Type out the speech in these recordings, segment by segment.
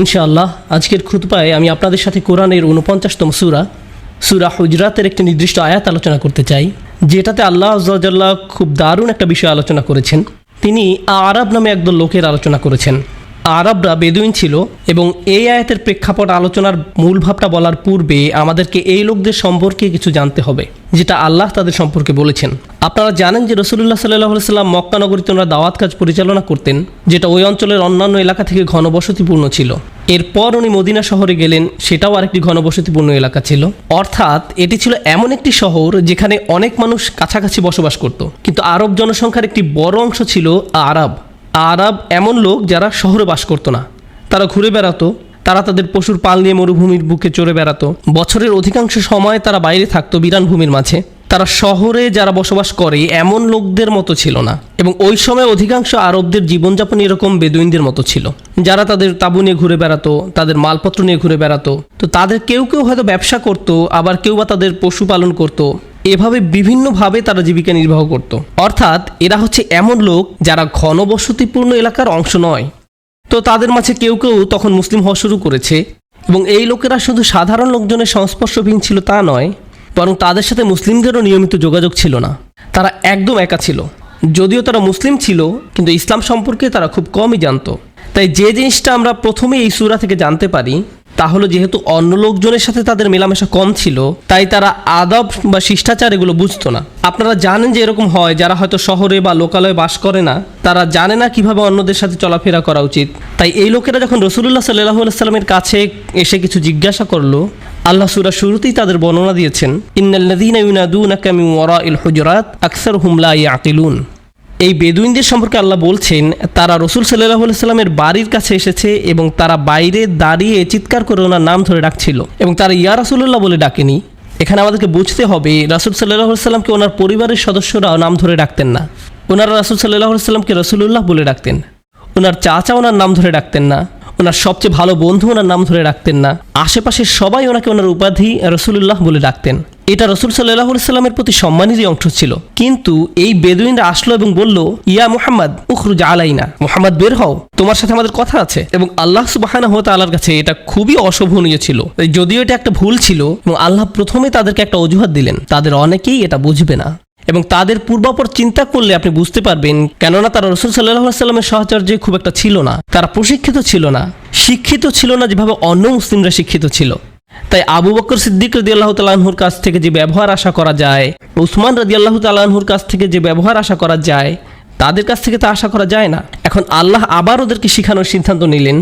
ইনশাআল্লাহ, আজকের খুতপায় আমি আপনাদের সাথে কোরআনের উনপঞ্চাশতম সুরা সুরা হুজরাতের একটি নির্দিষ্ট আয়াত আলোচনা করতে চাই, যেটাতে আল্লাহ আজ্লাহ খুব দারুণ একটা বিষয় আলোচনা করেছেন। তিনি আরব নামে একদল লোকের আলোচনা করেছেন। আরবরা বেদুইন ছিল এবং এই আয়াতের প্রেক্ষাপট আলোচনার মূল ভাবটা বলার পূর্বে আমাদেরকে এই লোকদের সম্পর্কে কিছু জানতে হবে, যেটা আল্লাহ তাদের সম্পর্কে বলেছেন। আপনারা জানেন যে রসুল্লাহ সাল্লাহ সাল্লাম মক্কানগরীতে ওনারা দাওয়াত কাজ পরিচালনা করতেন, যেটা ওই অঞ্চলের অন্যান্য এলাকা থেকে ঘনবসতিপূর্ণ ছিল। এরপর উনি মদিনা শহরে গেলেন, সেটাও আরেকটি ঘনবসতিপূর্ণ এলাকা ছিল। অর্থাৎ এটি ছিল এমন একটি শহর যেখানে অনেক মানুষ কাছাকাছি বসবাস করত। কিন্তু আরব জনসংখ্যার একটি বড় অংশ ছিল আরব। আরব এমন লোক যারা শহরে বাস করতো না। তারা ঘুরে বেড়াতো, তারা তাদের পশুর পাল নিয়ে মরুভূমির বুকে চড়ে বেড়াতো। বছরের অধিকাংশ সময় তারা বাইরে থাকতো বিরান ভূমির মাঝে। তারা শহরে যারা বসবাস করে এমন লোকদের মতো ছিল না। এবং ওই সময় অধিকাংশ আরবদের জীবনযাপন এরকম বেদুইনদের মতো ছিল। যারা তাদের তাবু নিয়ে ঘুরে বেড়াতো, তাদের মালপত্র নিয়ে ঘুরে বেড়াতো। তো তাদের কেউ কেউ হয়তো ব্যবসা করতো, আবার কেউ বা তাদের পশু পালন করতো। এভাবে বিভিন্নভাবে তারা জীবিকা নির্বাহ করত। অর্থাৎ এরা হচ্ছে এমন লোক যারা ঘনবসতিপূর্ণ এলাকার অংশ নয়। তো তাদের মাঝে কেউ কেউ তখন মুসলিম হওয়া শুরু করেছে এবং এই লোকেরা শুধু সাধারণ লোকজনের সংস্পর্শবিহীন ছিল তা নয়, বরং তাদের সাথে মুসলিমদেরও নিয়মিত যোগাযোগ ছিল না। তারা একদম একা ছিল। যদিও তারা মুসলিম ছিল, কিন্তু ইসলাম সম্পর্কে তারা খুব কমই জানতো। তাই যে জিনিসটা আমরা প্রথমে এই সুরা থেকে জানতে পারি তা হলো যেহেতু অন্য লোকজনের সাথে তাদের মেলামেশা কম ছিল, তাই তারা আদব বা শিষ্টাচার এগুলো বুঝতো না। আপনারা জানেন যে এরকম হয়, যারা হয়তো শহরে বা লোকালয়ে বাস করে না, তারা জানে না কীভাবে অন্যদের সাথে চলাফেরা করা উচিত। তাই এই লোকেরা যখন রসুল্লাহ সাল্লাহ সাল্লামের কাছে এসে কিছু জিজ্ঞাসা করল, আল্লাহ সুরা শুরুতেই তাদের বর্ণনা দিয়েছেন ইন্নাল্লাযীনা ইউনাদুনাকা মিন ওয়ারাইল হুজুরাত, আকসারহুম লা ইয়াকিলুন এই বেদুইনদের সম্পর্কে আল্লাহ বলছেন, তারা রসুল সাল্লাহ সাল্লামের বাড়ির কাছে এসেছে এবং তারা বাইরে দাঁড়িয়ে চিৎকার করে ওনার নাম ধরে ডাকছিল। এবং তারা ইয়া রাসুল্লাহ বলে ডাকেনি। এখানে আমাদেরকে বুঝতে হবে, রাসুল সাল্লাহ সাল্লামকে ওনার পরিবারের সদস্যরাও নাম ধরে ডাকতেন না। ওনারা রাসুল সাল্লাহ সাল্লামকে রসুল্লাহ বলে ডাকতেন। ওনার চাচা ওনার নাম ধরে ডাকতেন না। ওনার সবচেয়ে ভালো বন্ধু ওনার নাম ধরে ডাকতেন না। আশেপাশের সবাই ওনাকে ওনার উপাধি রসুল্লাহ বলে ডাকতেন। এটা রসুল সাল্লাহ সাল্লামের প্রতি সম্মানেরই অংশ ছিল। কিন্তু এই বেদুইনরা আসলো এবং বলল, ইয়া মুহাম্মদ, উখরুজ আলাইনা। মুহাম্মদ, বের হও। তোমার সাথে আমাদের কথা আছে। এবং আল্লাহ সুবাহানা হতে আল্লাহর কাছে এটা খুবই অশোভনীয় ছিল। যদিও এটা একটা ভুল ছিল, এবং আল্লাহ প্রথমে তাদেরকে একটা অজুহাত দিলেন। তাদের অনেকেই এটা বুঝবে না। এবং তাদের পূর্বাপর চিন্তা করলে আপনি বুঝতে পারবেন, কেননা তারা রসুল সাল্লাহ সাল্লামের সাহচর্যে খুব একটা ছিল না। তারা প্রশিক্ষিত ছিল না। শিক্ষিত ছিল না যেভাবে অন্য মুসলিমরা শিক্ষিত ছিল। তাই আবু বকর সিদ্দিক রদি আল্লাহ তালাহুর কাছ থেকে যে ব্যবহার আশা করা যায়, উসমান রদি আল্লাহ তালাহুর কাছ থেকে যে ব্যবহার আশা করা যায়, তাদের কাছ থেকে তা আশা করা যায় না। এখন আল্লাহ আবার ওদেরকে শিখানোর সিদ্ধান্ত নিলেন।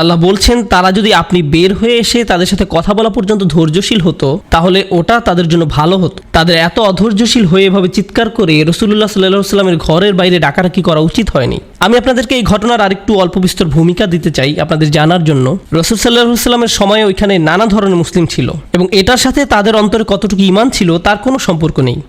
আল্লাহ বলছেন, তারা যদি আপনি বের হয়ে এসে তাদের সাথে কথা বলা পর্যন্ত ধৈর্যশীল হতো, তাহলে ওটা তাদের জন্য ভালো হতো। তাদের এত অধৈর্যশীল হয়ে এভাবে চিৎকার করে রসুল্লাহ সাল্লাহ সাল্লামের ঘরের বাইরে ডাকাডাকি করা উচিত হয়নি। আমি আপনাদেরকে এই ঘটনার আরেকটু অল্প বিস্তর ভূমিকা দিতে চাই আপনাদের জানার জন্য। রসুল সাল্লাহ সাল্লামের সময় ওইখানে নানা ধরনের মুসলিম ছিল এবং এটার সাথে তাদের অন্তরে কতটুকু ইমান ছিল তার কোনো সম্পর্ক নেই।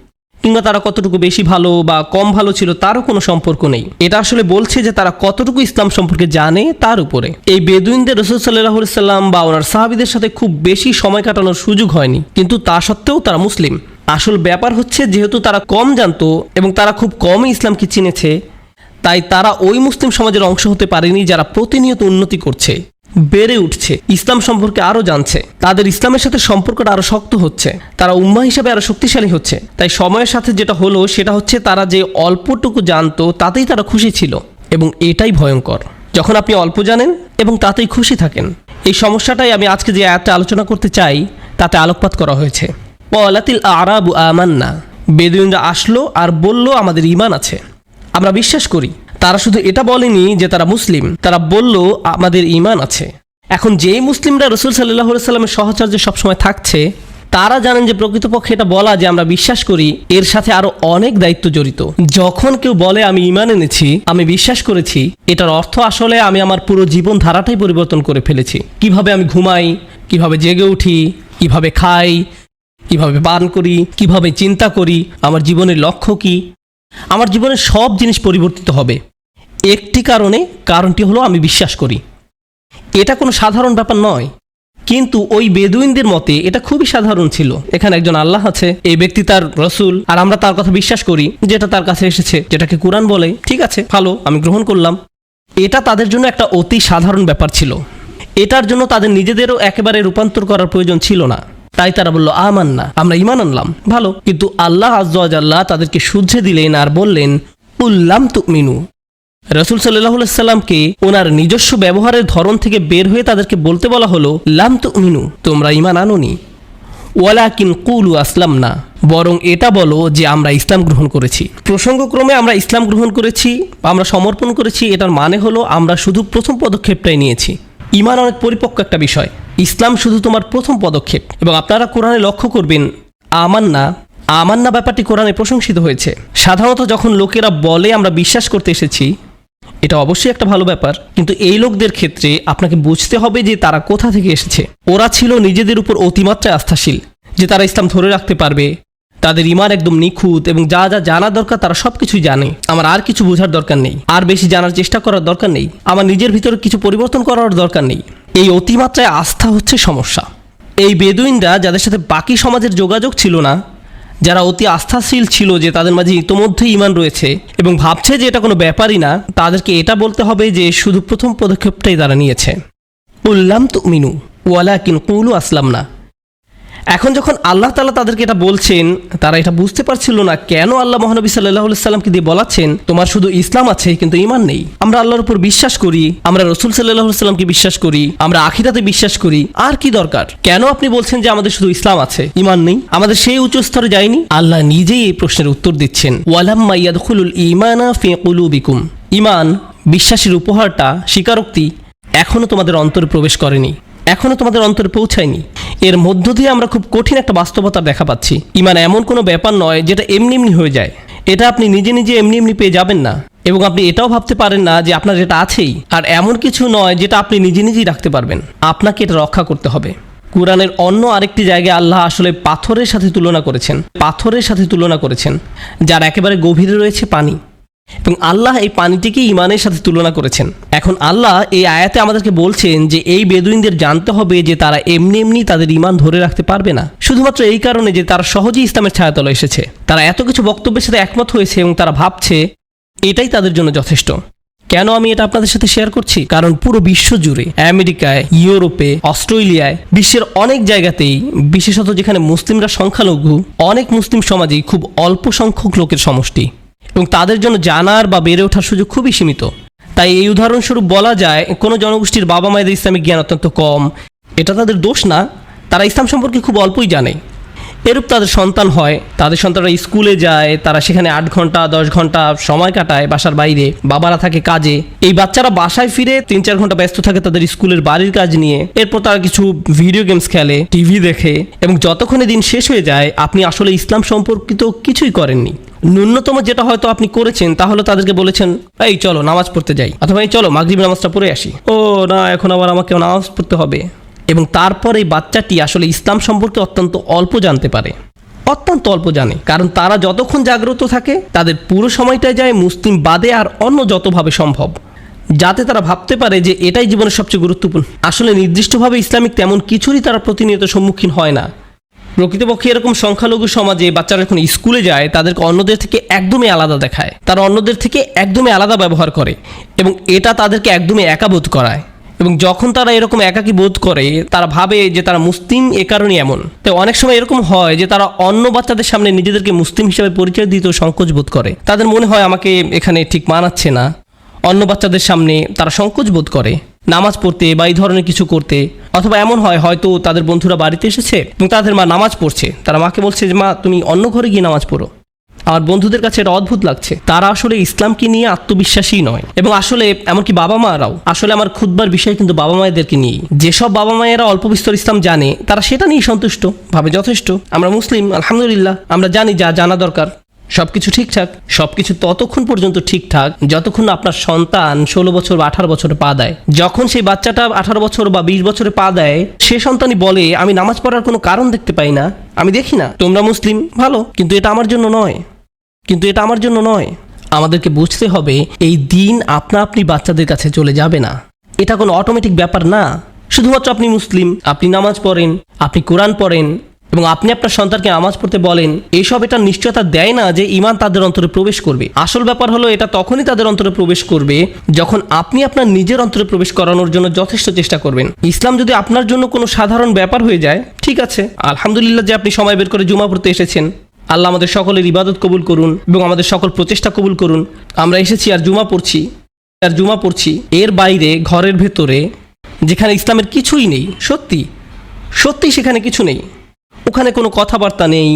কিংবা তারা কতটুকু বেশি ভালো বা কম ভালো ছিল তারও কোনো সম্পর্ক নেই। এটা আসলে বলছে যে তারা কতটুকু ইসলাম সম্পর্কে জানে তার উপরে। এই বেদুইনদের রসুল সাল্লাহ সাল্লাম বা ওনার সাহাবিদের সাথে খুব বেশি সময় কাটানোর সুযোগ হয়নি। কিন্তু তা সত্ত্বেও তারা মুসলিম। আসল ব্যাপার হচ্ছে যেহেতু তারা কম জানতো এবং তারা খুব কমই ইসলামকে চিনেছে, তাই তারা ওই মুসলিম সমাজের অংশ হতে পারেনি যারা প্রতিনিয়ত উন্নতি করছে। বেড়ে উঠছে। ইসলাম সম্পর্কে আরও জানছে। তাদের ইসলামের সাথে সম্পর্কটা আরও শক্ত হচ্ছে। তারা উম্মা হিসাবে আরও শক্তিশালী হচ্ছে। তাই সময়ের সাথে যেটা হলো, সেটা হচ্ছে তারা যে অল্পটুকু জানতো, তাতেই তারা খুশি ছিল। এবং এটাই ভয়ঙ্কর। যখন আপনি অল্প জানেন এবং তাতেই খুশি থাকেন। এই সমস্যাটাই আমি আজকে যে অ্যাপটা আলোচনা করতে চাই, তাতে আলোকপাত করা হয়েছে। ওয়ালাতিল আরাবু আমান্না। বেদুইনরা আসলো আর বলল, আমাদের ইমান আছে। আমরা বিশ্বাস করি তারা শুধু এটা বলেনি যে তারা মুসলিম। তারা বলল, আমাদের ইমান আছে। এখন যেই মুসলিমরা রসুল সাল্লাহ সাল্লামের সহচর্যে সবসময় থাকছে, তারা জানেন যে প্রকৃতপক্ষে এটা বলা যে আমরা বিশ্বাস করি, এর সাথে আরও অনেক দায়িত্ব জড়িত। যখন কেউ বলে, আমি ইমান এনেছি, আমি বিশ্বাস করেছি, এটার অর্থ আসলে আমি আমার পুরো জীবন ধারাটাই পরিবর্তন করে ফেলেছি। কীভাবে আমি ঘুমাই, কীভাবে জেগে উঠি, কীভাবে খাই, কীভাবে পান করি, কীভাবে চিন্তা করি, আমার জীবনের লক্ষ্য কি? আমার জীবনের সব জিনিস পরিবর্তিত হবে। একটি কারণে কারণটি হলো আমি বিশ্বাস করি। এটা কোনো সাধারণ ব্যাপার নয়। কিন্তু ওই বেদুইনদের মতে এটা খুবই সাধারণ ছিল। এখানে একজন আল্লাহ আছে, এই ব্যক্তি তার রসুল। আর আমরা তার কথা বিশ্বাস করি, যেটা তার কাছে এসেছে, যেটাকে কোরআন বলে। ঠিক আছে, ভালো, আমি গ্রহণ করলাম। এটা তাদের জন্য একটা অতি সাধারণ ব্যাপার ছিল। এটার জন্য তাদের নিজেদেরও একেবারে রূপান্তর করার প্রয়োজন ছিল না। তাই তারা বলল আমান না আমরা ইমান আনলাম। ভালো, কিন্তু আল্লাহ আজ্লাহ তাদেরকে শুদ্ধে দিলেন আর বললেন, উল্লাম তুমিনু। রসুল সাল্লাহ সাল্লামকে ওনার নিজস্ব ব্যবহারের ধরন থেকে বের হয়ে তাদেরকে বলতে বলা হলো, লাম তুমিনু, তোমরা ইমান আনোনি। ওয়ালাকিন কুলু আসলাম না বরং এটা বলো যে আমরা ইসলাম গ্রহণ করেছি। প্রসঙ্গক্রমে আমরা ইসলাম গ্রহণ করেছি, আমরা সমর্পণ করেছি, এটার মানে হলো আমরা শুধু প্রথম পদক্ষেপটাই নিয়েছি। ইমান অনেক পরিপক্ক একটা বিষয়। ইসলাম শুধু তোমার প্রথম পদক্ষেপ। এবং আপনারা কোরআনে লক্ষ্য করবেন, আমান্না আমান্না ব্যাপারটি কোরআনে প্রশংসিত হয়েছে। সাধারণত যখন লোকেরা বলে আমরা বিশ্বাস করতে এসেছি এটা অবশ্যই একটা ভালো ব্যাপার, কিন্তু এই লোকদের ক্ষেত্রে আপনাকে বুঝতে হবে যে তারা কোথা থেকে এসেছে। ওরা ছিল নিজেদের উপর অতিমাত্রায় আস্থাশীল, যে তারা ইসলাম ধরে রাখতে পারবে। তাদের ইমান একদম নিখুঁত এবং যা যা জানা দরকার তারা সব কিছুই জানে। আমার আর কিছু বোঝার দরকার নেই, আর বেশি জানার চেষ্টা করার দরকার নেই। আমার নিজের ভিতরে কিছু পরিবর্তন করার দরকার নেই। এই অতিমাত্রায় আস্থা হচ্ছে সমস্যা। এই বেদুইনরা যাদের সাথে বাকি সমাজের যোগাযোগ ছিল না যারা অতি আস্থাশীল ছিল যে তাদের মাঝে ইতোমধ্যেই ইমান রয়েছে এবং ভাবছে যে এটা কোনো ব্যাপারই না, তাদেরকে এটা বলতে হবে যে শুধু প্রথম পদক্ষেপটাই তারা নিয়েছে। উল্লাম তো মিনু ওয়ালা কিন কুলু আসলাম না এখন যখন আল্লাহ তালা তাদেরকে এটা বলছেন, তারা এটা বুঝতে পারছিল না কেন আল্লাহ মহানবী সাল্লাহ সাল্লামকে দিয়ে বলাচ্ছেন, তোমার শুধু ইসলাম আছে, কিন্তু ইমান নেই। আমরা আল্লাহর উপর বিশ্বাস করি, আমরা রসুল সাল্লাহ সাল্লামকে বিশ্বাস করি, আমরা আখিরাতে বিশ্বাস করি, আর কি দরকার? কেন আপনি বলছেন যে আমাদের শুধু ইসলাম আছে ইমান নেই? আমাদের সেই উচ্চ স্তরে যায়নি? আল্লাহ নিজেই এই প্রশ্নের উত্তর দিচ্ছেন ওয়ালাম মাইয়াদুল ইমানা ফি ইমান বিশ্বাসের উপহারটা, স্বীকারোক্তি এখনও তোমাদের অন্তরে প্রবেশ করেনি, এখনও তোমাদের অন্তরে পৌঁছায়নি। এর মধ্য দিয়ে আমরা খুব কঠিন একটা বাস্তবতা দেখা পাচ্ছি। ইমান এমন কোনো ব্যাপার নয় যেটা এমনি এমনি হয়ে যায়। এটা আপনি নিজে নিজে এমনি এমনি পেয়ে যাবেন না। এবং আপনি এটাও ভাবতে পারেন না যে আপনার এটা আছেই। আর এমন কিছু নয় যেটা আপনি নিজে নিজেই রাখতে পারবেন। আপনাকে এটা রক্ষা করতে হবে। কোরআনের অন্য আরেকটি জায়গায় আল্লাহ আসলে পাথরের সাথে তুলনা করেছেন। পাথরের সাথে তুলনা করেছেন, যার একেবারে গভীরে রয়েছে পানি। এবং আল্লাহ এই পানিটিকে ইমানের সাথে তুলনা করেছেন। এখন আল্লাহ এই আয়াতে আমাদেরকে বলছেন যে এই বেদুইনদের জানতে হবে যে তারা এমনি এমনি তাদের ইমান ধরে রাখতে পারবে না। শুধুমাত্র এই কারণে যে তারা সহজেই ইসলামের ছায়াতলে এসেছে। তারা এত কিছু বক্তব্যের সাথে একমত হয়েছে এবং তারা ভাবছে এটাই তাদের জন্য যথেষ্ট। কেন আমি এটা আপনাদের সাথে শেয়ার করছি? কারণ পুরো বিশ্ব জুড়ে, আমেরিকায়, ইউরোপে, অস্ট্রেলিয়ায়, বিশ্বের অনেক জায়গাতেই, বিশেষত যেখানে মুসলিমরা সংখ্যালঘু, অনেক মুসলিম সমাজেই খুব অল্প সংখ্যক লোকের সমষ্টি। এবং তাদের জন্য জানার বা বেড়ে ওঠার সুযোগ খুবই সীমিত। তাই এই উদাহরণস্বরূপ বলা যায়, কোনো জনগোষ্ঠীর বাবা মায়েদের ইসলামিক জ্ঞান অত্যন্ত কম। এটা তাদের দোষ না, তারা ইসলাম সম্পর্কে খুব অল্পই জানে। এরূপ তাদের সন্তান হয়, তাদের সন্তানরা স্কুলে যায়, তারা সেখানে আট ঘণ্টা, দশ ঘণ্টা সময় কাটায় বাসার বাইরে, বাবারা থাকে কাজে। এই বাচ্চারা বাসায় ফিরে তিন চার ঘণ্টা ব্যস্ত থাকে তাদের স্কুলের বাড়ির কাজ নিয়ে। এরপর তারা কিছু ভিডিও গেমস খেলে, টিভি দেখে এবং যতক্ষণে দিন শেষ হয়ে যায়, আপনি আসলে ইসলাম সম্পর্কিত কিছুই করেননি। ন্যূনতম যেটা হয়তো আপনি করেছেন তাহলে তাদেরকে বলেছেন, এই চলো, নামাজ পড়তে যাই। অথবা, এই চলো মাগরিব নামাজটা পড়ে আসি। ও না, এখন আবার আমাকে নামাজ পড়তে হবে। এবং তারপর এই বাচ্চাটি আসলে ইসলাম সম্পর্কে অত্যন্ত অল্প জানতে পারে। অত্যন্ত অল্প জানে, কারণ তারা যতক্ষণ জাগ্রত থাকে, তাদের পুরো সময়টাই যায় মুসলিম বাদে আর অন্য যতভাবে সম্ভব। যাতে তারা ভাবতে পারে যে এটাই জীবনের সবচেয়ে গুরুত্বপূর্ণ। আসলে নির্দিষ্টভাবে ইসলামিক তেমন কিছুরই তারা প্রতিনিয়ত সম্মুখীন হয় না। প্রকৃতপক্ষে এরকম সংখ্যালঘু সমাজে বাচ্চারা যখন স্কুলে যায়, তাদেরকে অন্যদের থেকে একদমই আলাদা দেখায়। তারা অন্যদের থেকে একদমই আলাদা ব্যবহার করে এবং এটা তাদেরকে একদমই একা বোধ করায়। এবং যখন তারা এরকম একাকী বোধ করে, তারা ভাবে যে তারা মুসলিম, এ কারণে এমন। তাই অনেক সময় এরকম হয় যে তারা অন্য বাচ্চাদের সামনে নিজেদেরকে মুসলিম হিসেবে পরিচয় দিতেও সংকোচ বোধ করে। তাদের মনে হয় আমাকে এখানে ঠিক মানাচ্ছে না। অন্য বাচ্চাদের সামনে তারা সংকোচ বোধ করে। নামাজ পড়তে বা এই ধরনের কিছু করতে, অথবা এমন হয় হয়তো তাদের বন্ধুরা বাড়িতে এসেছে এবং তাদের মা নামাজ পড়ছে। তারা মাকে বলছে যে, মা, তুমি অন্য ঘরে গিয়ে নামাজ পড়ো। আমার বন্ধুদের কাছে এটা অদ্ভুত লাগছে। তারা আসলে ইসলামকে নিয়ে আত্মবিশ্বাসী নয় এবং আসলে এমনকি বাবা মারাও। আসলে আমার খুদবার বিষয় কিন্তু বাবা মায়েদেরকে নিয়ে যেসব বাবা মায়েরা অল্প বিস্তর ইসলাম জানে, তারা সেটা নিয়ে সন্তুষ্ট, ভাবে যথেষ্ট। আমরা মুসলিম, আলহামদুলিল্লাহ, আমরা জানি যা জানা দরকার। সবকিছু ঠিকঠাক, সবকিছু ততক্ষণ পর্যন্ত ঠিকঠাক, যতক্ষণ আপনার সন্তান ষোলো বছর বা আঠারো বছরে পা দেয়। যখন সেই বাচ্চাটা আঠারো বছর বা বিশ বছরে পা দেয়, সে সন্তানই বলে, আমি নামাজ পড়ার কোনো কারণ দেখতে পাই না। আমি দেখি না। তোমরা মুসলিম, ভালো, কিন্তু এটা আমার জন্য নয়। কিন্তু এটা আমার জন্য নয়। আমাদেরকে বুঝতে হবে, এই দিন আপনা আপনি বাচ্চাদের কাছে চলে যাবে না। এটা কোনো অটোমেটিক ব্যাপার না। শুধুমাত্র আপনি মুসলিম, আপনি নামাজ পড়েন, আপনি কোরআন পড়েন এবং আপনি আপনার সন্তানকে নামাজ পড়তে বলেন এইসব এটা নিশ্চয়তা দেয় না যে ইমান তাদের অন্তরে প্রবেশ করবে। আসল ব্যাপার হলো, এটা তখনই তাদের অন্তরে প্রবেশ করবে যখন আপনি আপনার নিজের অন্তরে প্রবেশ করানোর জন্য যথেষ্ট চেষ্টা করবেন। ইসলাম যদি আপনার জন্য কোনো সাধারণ ব্যাপার হয়ে যায়, ঠিক আছে। আলহামদুলিল্লাহ যে আপনি সময় বের করে জুমা পড়তে এসেছেন। আল্লাহ আমাদের সকলের ইবাদত কবুল করুন এবং আমাদের সকল প্রচেষ্টা কবুল করুন। আমরা এসেছি আর জুমা পড়ছি, আর জুমা পড়ছি এর বাইরে, ঘরের ভেতরে, যেখানে ইসলামের কিছুই নেই। সত্যি সত্যি সেখানে কিছু নেই। ওখানে কোনো কথাবার্তা নেই।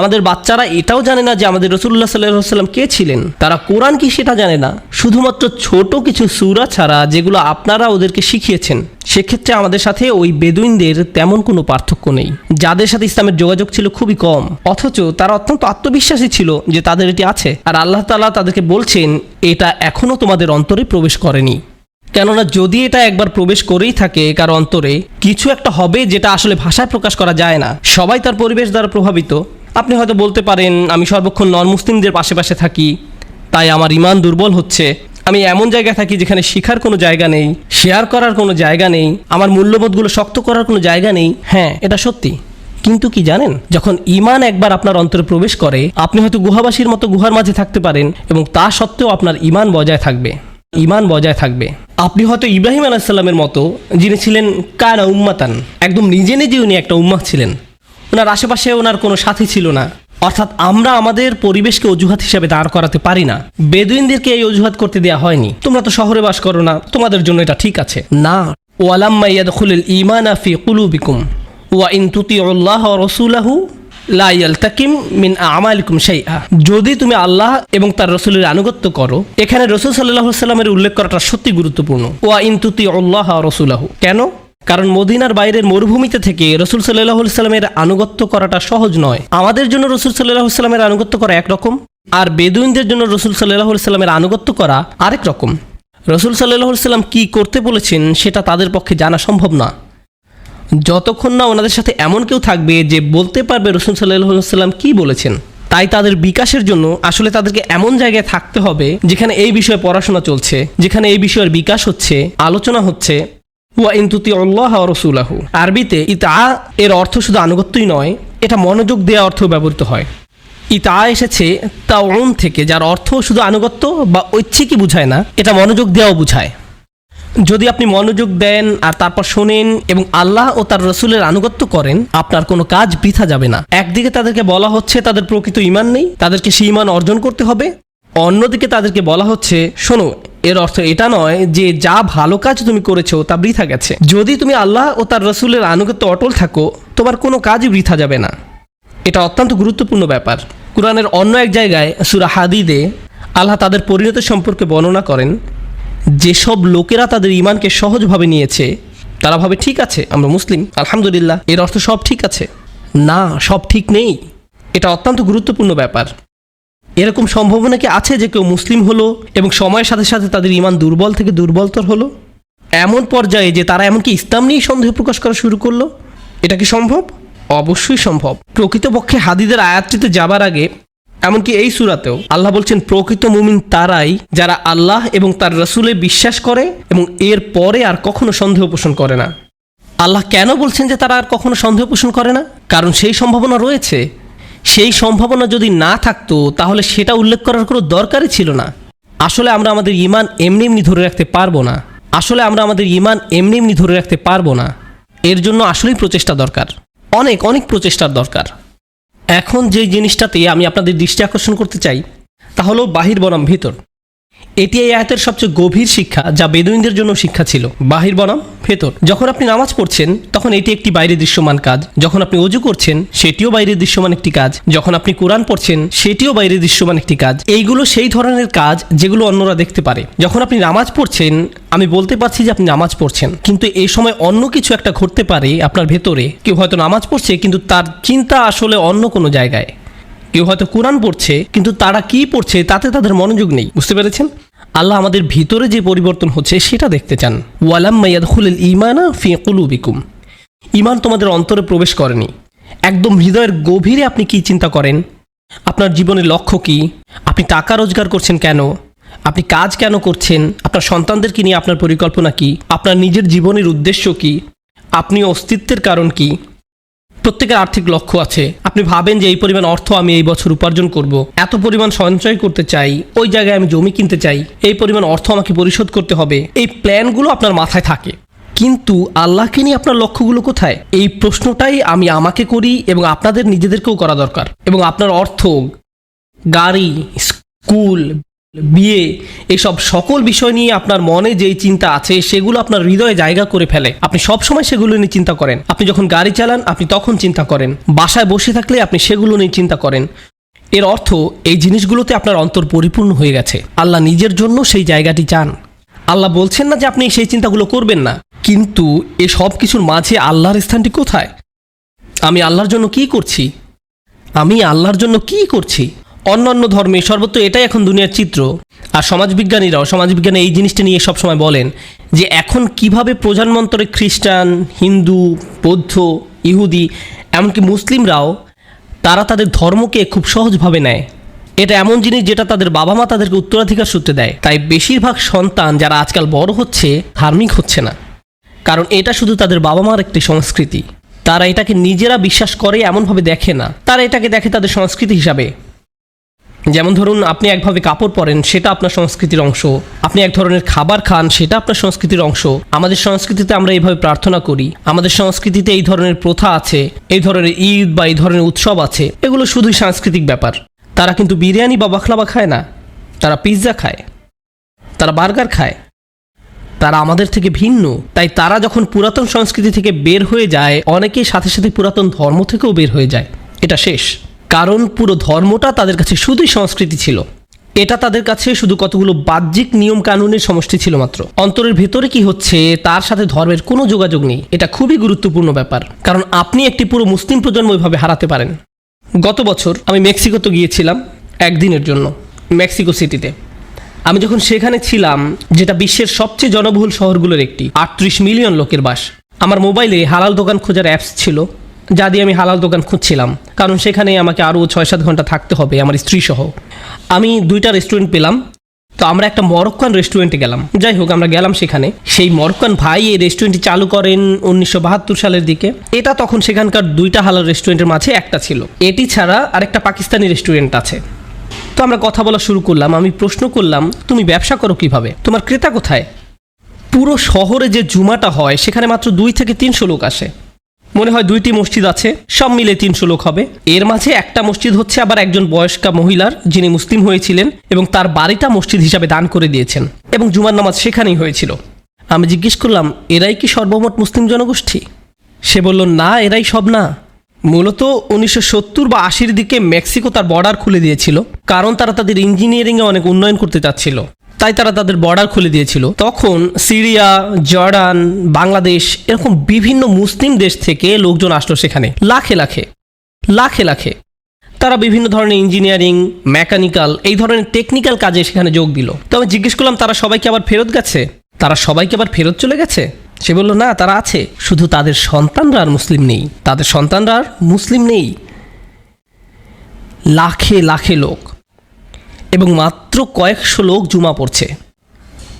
আমাদের বাচ্চারা এটাও জানে না যে আমাদের রসুল্লাহ সাল্লাহ সাল্লাম কে ছিলেন। তারা কোরআন কি সেটা জানে না। শুধুমাত্র ছোট কিছু সুরা ছাড়া যেগুলো আপনারা ওদেরকে শিখিয়েছেন, সেক্ষেত্রে আমাদের সাথে ওই বেদুইনদের তেমন কোনো পার্থক্য নেই। যাদের সাথে ইসলামের যোগাযোগ ছিল খুবই কম, অথচ তারা অত্যন্ত আত্মবিশ্বাসী ছিল যে তাদের এটি আছে। আর আল্লাহ তালা তাদেরকে বলছেন, এটা এখনও তোমাদের অন্তরে প্রবেশ করেনি। কেননা যদি এটা একবার প্রবেশ করেই থাকে কার অন্তরে, কিছু একটা হবে যেটা আসলে ভাষায় প্রকাশ করা যায় না। সবাই তার পরিবেশ দ্বারা প্রভাবিত। আপনি হয়তো বলতে পারেন, আমি সর্বক্ষণ নন মুসলিমদের পাশে পাশে থাকি, তাই আমার ইমান দুর্বল হচ্ছে। আমি এমন জায়গায় থাকি যেখানে শেখার কোনো জায়গা নেই, শেয়ার করার কোনো জায়গা নেই, আমার মূল্যবোধগুলো শক্ত করার কোনো জায়গা নেই। হ্যাঁ এটা সত্যি। কিন্তু কি জানেন, যখন ইমান একবার আপনার অন্তরে প্রবেশ করে, আপনি হয়তো গুহাবাসীর মতো গুহার মাঝে থাকতে পারেন এবং তা সত্ত্বেও আপনার ইমান বজায় থাকবে। ইমান বজায় থাকবে। আপনি হয়তো ইব্রাহিম আলাহিসাল্লামের মতো, যিনি ছিলেন কানা উম্মাতান, একদম নিজে নিজে উনি একটা উম্মাহ ছিলেন। ওনার আশেপাশে ওনার কোনো সাথী ছিল না। অর্থাৎ আমরা আমাদের পরিবেশকে অজুহাত হিসাবে দাঁড় করাতে পারি না। বেদুইনদেরকে এই অজুহাত করতে দেওয়া হয়নি। তোমরা তো শহরে বাস করো না, তোমাদের জন্য এটা ঠিক আছে। না, ওয়ালাম্মা ইয়াদখুলুল ঈমানা ফি কুলুবিকুম, ওয়া ইন তুতিউল্লাহ ওয়া রাসূলাহু লা ইয়ালতাকিম মিন আমালিকুম শাইআ। যদি তুমি আল্লাহ এবং তার রসুলের আনুগত্য করো, এখানে রসুল আলাইহি সাল্লামের উল্লেখ করাটা সত্যি গুরুত্বপূর্ণ। ওয়া ইন তুতিউল্লাহ ওয়া রাসূলাহু। কেন? কারণ মদিনার বাইরের মরুভূমিতে থেকে রসুল সাল্লাহ সাল্লামের আনুগত্য করাটা সহজ নয়। আমাদের জন্য রসুল সাল্লাহ সাল্লামের আনুগত্য করা একরকম আর বেদুইনদের জন্য রসুল সাল্লাহ সাল্লামের আনুগত্য করা আরেক রকম। রসুল সাল্লাহ সাল্লাম কি করতে বলেছেন, সেটা তাদের পক্ষে জানা সম্ভব না। যতক্ষণ না ওনাদের সাথে এমন কেউ থাকবে যে বলতে পারবে রসুল সাল্লাহ সাল্লাম কি বলেছেন, তাই তাদের বিকাশের জন্য আসলে তাদেরকে এমন জায়গায় থাকতে হবে যেখানে এই বিষয়ে পড়াশোনা চলছে, যেখানে এই বিষয়ের বিকাশ হচ্ছে, আলোচনা হচ্ছে। ওয়া ইন্তুতি আল্লাহ রসুলাহু। আরবিতে ইতা এর অর্থ শুধু আনুগত্যই নয়, এটা মনোযোগ দেওয়া অর্থ ব্যবহৃত হয়। ইতা এসেছে তাউন থেকে, যার অর্থ শুধু আনুগত্য বা ঐচ্ছিকই বুঝায় না, এটা মনোযোগ দেওয়াও বুঝায়। যদি আপনি মনোযোগ দেন আর তারপর শোনেন এবং আল্লাহ ও তার রসুলের আনুগত্য করেন, আপনার কোনো কাজ বৃথা যাবে না। একদিকে তাদেরকে বলা হচ্ছে তাদের প্রকৃত ইমান নেই, তাদেরকে সেই ইমান অর্জন করতে হবে। অন্যদিকে তাদেরকে বলা হচ্ছে, শোনো, এর অর্থ এটা নয় যে যা ভালো কাজ তুমি করেছ তা বৃথা গেছে। যদি তুমি আল্লাহ ও তার রসুলের আনুগত্য অটল থাকো, তোমার কোনো কাজই বৃথা যাবে না। এটা অত্যন্ত গুরুত্বপূর্ণ ব্যাপার। কোরআনের অন্য এক জায়গায় সুরা হাদিদে আল্লাহ তাদের পরিণত সম্পর্কে বর্ণনা করেন যেসব লোকেরা তাদের ইমানকে সহজভাবে নিয়েছে, তারা ভাবে, ঠিক আছে, আমরা মুসলিম, আলহামদুলিল্লাহ, এর অর্থ সব ঠিক আছে। না, সব ঠিক নেই। এটা অত্যন্ত গুরুত্বপূর্ণ ব্যাপার। এরকম সম্ভাবনা কি আছে যে কেউ মুসলিম হলো এবং সময়ের সাথে সাথে তাদের ইমান দুর্বল থেকে দুর্বলতর হলো? এমন পর্যায়ে যে তারা এমনকি ইসলাম নিয়েই সন্দেহ প্রকাশ করা শুরু করল? এটা কি সম্ভব? অবশ্যই সম্ভব। প্রকৃতপক্ষে হাদিদের আয়াতটিতে যাবার আগে এমনকি এই সুরাতেও আল্লাহ বলছেন, প্রকৃত মুমিন তারাই যারা আল্লাহ এবং তার রসুলে বিশ্বাস করে এবং এর পরে আর কখনো সন্দেহ পোষণ করে না। আল্লাহ কেন বলছেন যে তারা আর কখনো সন্দেহ পোষণ করে না? কারণ সেই সম্ভাবনা রয়েছে। সেই সম্ভাবনা যদি না থাকতো, তাহলে সেটা উল্লেখ করার কোনো দরকারই ছিল না। আসলে আমরা আমাদের ইমান এমনি এমনি ধরে রাখতে পারব না। আসলে আমরা আমাদের ইমান এমনি এমনি ধরে রাখতে পারব না। এর জন্য আসলেই প্রচেষ্টা দরকার। অনেক অনেক প্রচেষ্টার দরকার। এখন যে জিনিসটাতে আমি আপনাদের দৃষ্টি আকর্ষণ করতে চাই তা হলো বাহির বনাম ভিতর। এটি এই আয়াতের সবচেয়ে গভীর শিক্ষা যা বেদুইনদের জন্য শিক্ষা ছিল। বাহির বনাম, ভেতর। যখন আপনি নামাজ পড়ছেন, তখন এটি একটি বাইরে দৃশ্যমান কাজ। যখন আপনি অজু করছেন, সেটিও বাইরে দৃশ্যমান একটি কাজ। যখন আপনি কোরআন পড়ছেন, সেটিও বাইরে দৃশ্যমান একটি কাজ। এইগুলো সেই ধরনের কাজ যেগুলো অন্যরা দেখতে পারে। যখন আপনি নামাজ পড়ছেন, আমি বলতে পারছি যে আপনি নামাজ পড়ছেন। কিন্তু এই সময় অন্য কিছু একটা ঘটতে পারে আপনার ভেতরে। কেউ হয়তো নামাজ পড়ছে, কিন্তু তার চিন্তা আসলে অন্য কোনো জায়গায়। কেউ হয়তো কোরআন পড়ছে, কিন্তু তারা কি পড়ছে তাতে তাদের মনোযোগ নেই। বুঝতে পেরেছেন? আল্লাহ আমাদের ভিতরে যে পরিবর্তন হচ্ছে সেটা দেখতে চান। ওয়ালাম মাইয়াদুল ইমানা ফি কুলুবিকুম। ইমান তোমাদের অন্তরে প্রবেশ করেনি। একদম হৃদয়ের গভীরে আপনি কি চিন্তা করেন? আপনার জীবনের লক্ষ্য কি? আপনি টাকা রোজগার করছেন কেন? আপনি কাজ কেন করছেন? আপনার সন্তানদেরকে নিয়ে আপনার পরিকল্পনা কি? আপনার নিজের জীবনের উদ্দেশ্য কি? আপনি অস্তিত্বের কারণ কি? প্রত্যেকের আর্থিক লক্ষ্য আছে। আপনি ভাবেন যে এই পরিমাণ অর্থ আমি এই বছর উপার্জন করব। এত পরিমাণ সঞ্চয় করতে চাই, ওই জায়গায় আমি জমি কিনতে চাই, এই পরিমাণ অর্থ আমাকে পরিশোধ করতে হবে, এই প্ল্যানগুলো আপনার মাথায় থাকে। কিন্তু আল্লাহকে নিয়ে আপনার লক্ষ্যগুলো কোথায়? এই প্রশ্নটাই আমি আমাকে করি এবং আপনাদের নিজেদেরকেও করা দরকার। এবং আপনার অর্থ, গাড়ি, স্কুল বিয়ে, এসব সকল বিষয় নিয়ে আপনার মনে যেই চিন্তা আছে, সেগুলো আপনার হৃদয়ে জায়গা করে ফেলে। আপনি সব সময় সেগুলো নিয়ে চিন্তা করেন। আপনি যখন গাড়ি চালান, আপনি তখন চিন্তা করেন। বাসায় বসে থাকলে আপনি সেগুলো নিয়ে চিন্তা করেন। এর অর্থ, এই জিনিসগুলোতে আপনার অন্তর পরিপূর্ণ হয়ে গেছে। আল্লাহ নিজের জন্য সেই জায়গাটি চান। আল্লাহ বলছেন না যে আপনি সেই চিন্তাগুলো করবেন না। কিন্তু এ সব কিছুর মাঝে আল্লাহর স্থানটি কোথায়? আমি আল্লাহর জন্য কি করছি? আমি আল্লাহর জন্য কি করছি? অন্যান্য ধর্মে সর্বত্র এটাই এখন দুনিয়ার চিত্র। আর সমাজবিজ্ঞানীরাও, সমাজবিজ্ঞানে এই জিনিসটা নিয়ে সবসময় বলেন যে এখন কীভাবে প্রধানমন্ত্রী খ্রিস্টান, হিন্দু, বৌদ্ধ, ইহুদি, এমনকি মুসলিমরাও তারা তাদের ধর্মকে খুব সহজভাবে নেয়। এটা এমন জিনিস যেটা তাদের বাবা মা তাদেরকে উত্তরাধিকার সূত্রে দেয়। তাই বেশিরভাগ সন্তান যারা আজকাল বড় হচ্ছে, ধার্মিক হচ্ছে না। কারণ এটা শুধু তাদের বাবা মার একটি সংস্কৃতি। তারা এটাকে নিজেরা বিশ্বাস করে এমনভাবে দেখে না। তারা এটাকে দেখে তাদের সংস্কৃতি হিসাবে। যেমন ধরুন আপনি একভাবে কাপড় পরেন, সেটা আপনার সংস্কৃতির অংশ। আপনি এক ধরনের খাবার খান, সেটা আপনার সংস্কৃতির অংশ। আমাদের সংস্কৃতিতে আমরা এইভাবে প্রার্থনা করি। আমাদের সংস্কৃতিতে এই ধরনের প্রথা আছে, এই ধরনের ঈদ বা এই ধরনের উৎসব আছে, এগুলো শুধুই সাংস্কৃতিক ব্যাপার। তারা কিন্তু বিরিয়ানি বা বাখলাবা খায় না। তারা পিৎজা খায়। তারা বার্গার খায়। তারা আমাদের থেকে ভিন্ন। তাই তারা যখন পুরাতন সংস্কৃতি থেকে বের হয়ে যায়, অনেকেই সাথে সাথে পুরাতন ধর্ম থেকেও বের হয়ে যায়। এটা শেষ। কারণ পুরো ধর্মটা তাদের কাছে শুধুই সংস্কৃতি ছিল। এটা তাদের কাছে শুধু কতগুলো বাহ্যিক নিয়ম কানুনের সমষ্টি ছিল মাত্র। অন্তরের ভেতরে কি হচ্ছে, তার সাথে ধর্মের কোনো যোগাযোগ নেই। এটা খুবই গুরুত্বপূর্ণ ব্যাপার। কারণ আপনি একটি পুরো মুসলিম প্রজন্ম এভাবে হারাতে পারেন। গত বছর আমি মেক্সিকোতে গিয়েছিলাম একদিনের জন্য, মেক্সিকো সিটিতে। আমি যখন সেখানে ছিলাম, যেটা বিশ্বের সবচেয়ে জনবহুল শহরগুলোর একটি, আটত্রিশ মিলিয়ন লোকের বাস, আমার মোবাইলে হালাল দোকান খোঁজার অ্যাপস ছিল। যা দিয়ে আমি হালাল দোকান খুঁজছিলাম। কারণ সেখানে আমাকে আরও ছয় সাত ঘণ্টা থাকতে হবে, আমার স্ত্রী সহ আমি দুইটা রেস্টুরেন্ট পেলাম। তো আমরা একটা মরক্কান রেস্টুরেন্টে গেলাম। যাই হোক, আমরা গেলাম সেখানে। সেই মরক্কান ভাই এই রেস্টুরেন্টটি চালু করেন উনিশশো বাহাত্তর সালের দিকে। এটা তখন সেখানকার দুইটা হালাল রেস্টুরেন্টের মাঝে একটা ছিল। এটি ছাড়া আরেকটা পাকিস্তানি রেস্টুরেন্ট আছে। তো আমরা কথা বলা শুরু করলাম। আমি প্রশ্ন করলাম, তুমি ব্যবসা করো কীভাবে? তোমার ক্রেতা কোথায়? পুরো শহরে যে জুমাটা হয়, সেখানে মাত্র দুই থেকে তিনশো লোক আসে। মনে হয় দুইটি মসজিদ আছে, সব মিলে তিনশো লোক হবে। এর মাঝে একটা মসজিদ হচ্ছে আবার একজন বয়স্কা মহিলার, যিনি মুসলিম হয়েছিলেন এবং তার বাড়িটা মসজিদ হিসাবে দান করে দিয়েছেন এবং জুমার নামাজ সেখানেই হয়েছিল। আমি জিজ্ঞেস করলাম, এরাই কি সর্বমোট মুসলিম জনগোষ্ঠী? সে বলল, না, এরাই সব না। মূলত উনিশশো সত্তর বা আশির দিকে মেক্সিকো তার বর্ডার খুলে দিয়েছিল, কারণ তারা তাদের ইঞ্জিনিয়ারিংয়ে অনেক উন্নয়ন করতে চাচ্ছিল। তাই তারা তাদের বর্ডার খুলে দিয়েছিল। তখন সিরিয়া, জর্ডান, বাংলাদেশ এরকম বিভিন্ন মুসলিম দেশ থেকে লোকজন আসলো সেখানে। লাখে লাখে লাখে লাখে। তারা বিভিন্ন ধরনের ইঞ্জিনিয়ারিং মেকানিক্যাল এই ধরনের টেকনিক্যাল কাজে সেখানে যোগ দিল। তো আমি জিজ্ঞেস করলাম, তারা সবাইকে আবার ফেরত গেছে? তারা সবাইকে আবার ফেরত চলে গেছে? সে বলল, না, তারা আছে। শুধু তাদের সন্তানরা আর মুসলিম নেই। তাদের সন্তানরা আর মুসলিম নেই। লাখে লাখে লোক এবং মাত্র কয়েকশো লোক জুমা পড়ছে।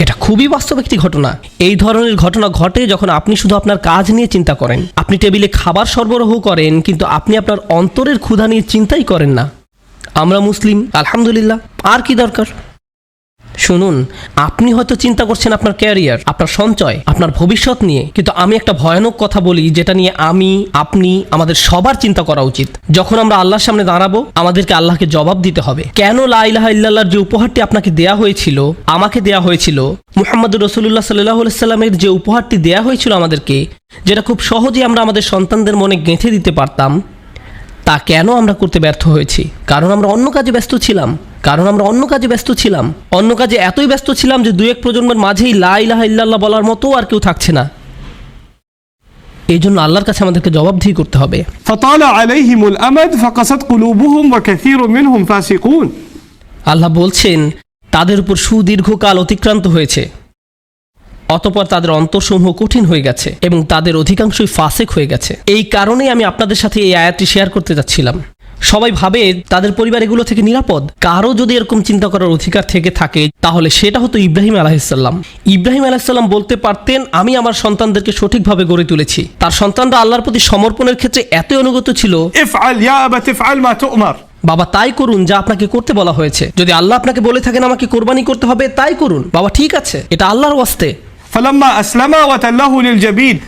এটা খুবই বাস্তব একটি ঘটনা। এই ধরনের ঘটনা ঘটে যখন আপনি শুধু আপনার কাজ নিয়ে চিন্তা করেন। আপনি টেবিলে খাবার সরবরাহ করেন, কিন্তু আপনি আপনার অন্তরের ক্ষুধা নিয়ে চিন্তাই করেন না। আমরা মুসলিম, আলহামদুলিল্লাহ, আর কি দরকার? শুনুন, আপনি হয়তো চিন্তা করছেন আপনার ক্যারিয়ার, আপনার সঞ্চয়, আপনার ভবিষ্যৎ নিয়ে, কিন্তু আমি একটা ভয়ানক কথা বলি যেটা নিয়ে আমি, আপনি, আমাদের সবার চিন্তা করা উচিত। যখন আমরা আল্লাহর সামনে দাঁড়াবো, আমাদেরকে আল্লাহকে জবাব দিতে হবে। কেন লাইলাহা ইল্লাল্লাহর যে উপহারটি আপনাকে দেয়া হয়েছিল, আমাকে দেয়া হয়েছিল? মুহাম্মদ রসুল্লাহ সাল্লাহ সাল্লামের যে উপহারটি দেয়া হয়েছিল আমাদেরকে, যেটা খুব সহজে আমরা আমাদের সন্তানদের মনে গেঁথে দিতে পারতাম, তা কেন আমরা করতে ব্যর্থ হয়েছি? কারণ আমরা অন্য কাজে ব্যস্ত ছিলাম। কারণ আমরা অন্য কাজে ব্যস্ত ছিলাম। অন্য কাজে এতই ব্যস্ত ছিলাম যে দু এক প্রজন্মের মাঝেই লাই লাহ ইল্লাল্লাহ বলার মতো আর কেউ থাকছে না। এই জন্য আল্লাহর কাছে আমাদেরকে জবাবদিহি করতে হবে। আল্লাহ বলছেন তাদের উপর সুদীর্ঘকাল অতিক্রান্ত হয়েছে। অতপর তাদের অন্তরসমূহ কঠিন হয়ে গেছে এবং তাদের অধিকাংশই ফাসেক হয়ে গেছে। এই কারণেই আমি আপনাদের সাথে এই আয়াতটি শেয়ার করতে চাচ্ছিলাম সবাই ভাবে তাদের পরিবার এগুলো থেকে নিরাপদ। কারও যদি এরকম চিন্তা করার অধিকার থেকে থাকে তাহলে সেটা হতো ইব্রাহিম আলাহিসাল্লাম ইব্রাহিম আলাহিসাল্লাম বলতে পারতেন আমি আমার সন্তানদেরকে সঠিকভাবে গড়ে তুলেছি। তার সন্তানরা আল্লাহর প্রতি সমর্পণের ক্ষেত্রে এত অনুগত ছিল। বাবা তাই করুন যা আপনাকে করতে বলা হয়েছে। যদি আল্লাহ আপনাকে বলে থাকেন আমাকে কোরবানি করতে হবে তাই করুন। বাবা ঠিক আছে। এটা আল্লাহর ওয়াস্তে।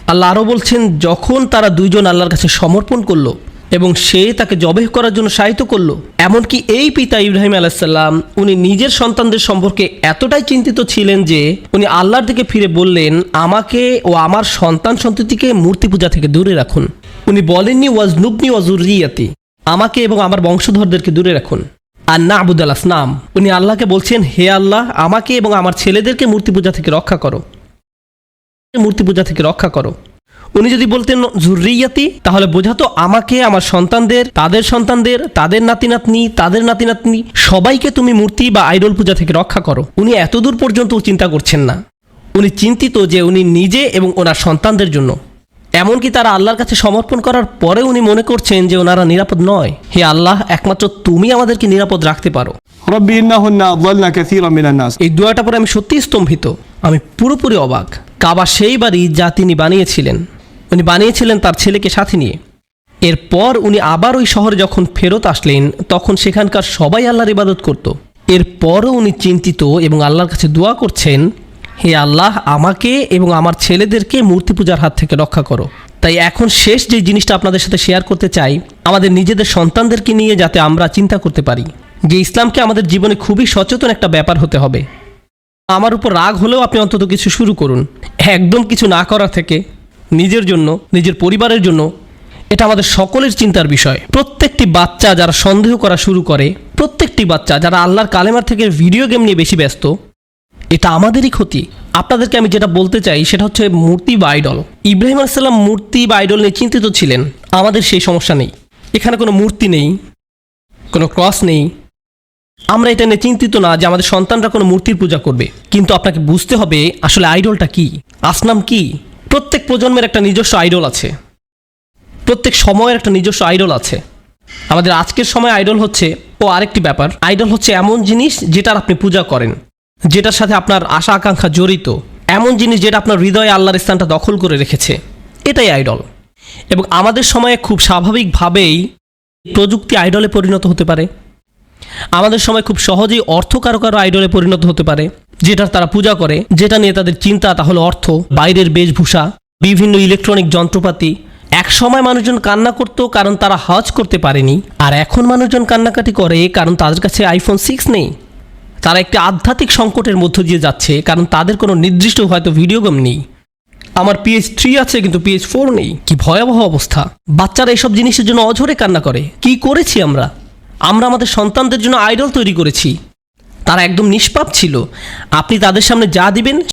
আল্লাহ আরও বলছেন যখন তারা দুইজন আল্লাহর কাছে সমর্পণ করল এবং সে তাকে জবেহ করার জন্য সাহিত্য করল। এমনকি এই পিতা ইব্রাহিম আলাইসাল্লাম উনি নিজের সন্তানদের সম্পর্কে এতটাই চিন্তিত ছিলেন যে, উনি আল্লাহর দিকে ফিরে বললেন, আমাকে ও আমার সন্তান সন্ততিকে মূর্তি পূজা থেকে দূরে রাখুন। উনি বলেননি ওয়াজ নুবনি ওয়াজুরিয়াতি আমাকে এবং আমার বংশধরদেরকে দূরে রাখুন। আর না আবুদাল আসনাম। উনি আল্লাহকে বলছেন, হে আল্লাহ, আমাকে এবং আমার ছেলেদেরকে মূর্তি পূজা থেকে রক্ষা করো। মূর্তি পূজা থেকে রক্ষা করো। উনি যদি বলতেন জুরিয়াতি তাহলে বোঝাতো আমাকে আমার সন্তানদের তাদের সন্তানদের তাদের নাতি নাতনি তাদের নাতি নাতনি সবাইকে তুমি মূর্তি বা আইডল পূজা থেকে রক্ষা করো। উনি এতদূর পর্যন্ত চিন্তা করছেন না। উনি চিন্তিত যে উনি নিজে এবং ওনার সন্তানদের জন্য। এমনকি তারা আল্লাহর কাছে সমর্পণ করার পরে উনি মনে করছেন যে ওনারা নিরাপদ নয়। হে আল্লাহ একমাত্র তুমি আমাদেরকে নিরাপদ রাখতে পারো। এই দুয়াটা পরে আমি সত্যিই স্তম্ভিত। আমি পুরোপুরি অবাক। কাবা সেই বাড়ি যা তিনি বানিয়েছিলেন। উনি বানিয়েছিলেন তার ছেলেকে সাথে নিয়ে। এরপর উনি আবার ওই শহরে যখন ফেরত আসলেন, তখন সেখানকার সবাই আল্লাহর ইবাদত করত। এরপরও উনি চিন্তিত এবং আল্লাহর কাছে দোয়া করছেন, হে আল্লাহ, আমাকে এবং আমার ছেলেদেরকে মূর্তি পূজার হাত থেকে রক্ষা করো। তাই এখন শেষ যে জিনিসটা আপনাদের সাথে শেয়ার করতে চাই, আমাদের নিজেদের সন্তানদেরকে নিয়ে যাতে আমরা চিন্তা করতে পারি। যে ইসলামকে আমাদের জীবনে খুবই সচেতন একটা ব্যাপার হতে হবে। আমার উপর রাগ হলেও আপনি অন্তত কিছু শুরু করুন। একদম কিছু না করা থেকে নিজের জন্য, নিজের পরিবারের জন্য, এটা আমাদের সকলের চিন্তার বিষয়। প্রত্যেকটি বাচ্চা যারা সন্দেহ করা শুরু করে, প্রত্যেকটি বাচ্চা যারা আল্লাহর কালেমার থেকে ভিডিও গেম নিয়ে বেশি ব্যস্ত, এটা আমাদেরই ক্ষতি। আপনাদেরকে আমি যেটা বলতে চাই, সেটা হচ্ছে মূর্তি বা আইডল ইব্রাহিম আলাইসাল্লাম মূর্তি বা আইডল নিয়ে চিন্তিত ছিলেন। আমাদের সেই সমস্যা নেই। এখানে কোনো মূর্তি নেই, কোনো ক্রস নেই। আমরা এটা নিয়ে চিন্তিত না যে আমাদের সন্তানরা কোনো মূর্তির পূজা করবে। কিন্তু আপনাকে বুঝতে হবে, আসলে আইডলটা কি? আসনাম কি? প্রত্যেক প্রজন্মের একটা নিজস্ব আইডল আছে। প্রত্যেক সময়ের একটা নিজস্ব আইডল আছে। আমাদের আজকের সময় আইডল হচ্ছে, ও আরেকটি ব্যাপার, আইডল হচ্ছে এমন জিনিস যেটার আপনি পূজা করেন, যেটার সাথে আপনার আশা আকাঙ্ক্ষা জড়িত, এমন জিনিস যেটা আপনার হৃদয়ে আল্লাহর স্থানটা দখল করে রেখেছে, এটাই আইডল। এবং আমাদের সময়ে খুব স্বাভাবিকভাবেই প্রযুক্তি আইডলে পরিণত হতে পারে। আমাদের সময় খুব সহজেই অর্থ কারও কারও আইডলে পরিণত হতে পারে। যেটার তারা পূজা করে, যেটা নিয়ে তাদের চিন্তা, তা হলো অর্থ, বাইরের বেশভূষা, বিভিন্ন ইলেকট্রনিক যন্ত্রপাতি। এক সময় মানুষজন কান্না করতো কারণ তারা হজ করতে পারেনি, আর এখন মানুষজন কান্নাকাটি করে কারণ তাদের কাছে আইফোন সিক্স নেই। তারা একটি আধ্যাত্মিক সংকটের মধ্য দিয়ে যাচ্ছে কারণ তাদের কোনো নির্দিষ্ট হয়তো ভিডিও গেম নেই। আমার পিএইচ থ্রি আছে কিন্তু পিএইচ ফোর নেই। কি ভয়াবহ অবস্থা। বাচ্চারা এসব জিনিসের জন্য অঝরে কান্না করে। কি করেছি আমরা? আমরা আমাদের সন্তানদের জন্য আইডল তৈরি করেছি। তারা একদম নিষ্পাপ ছিল। আপনি তাদের সামনে যা দিবেন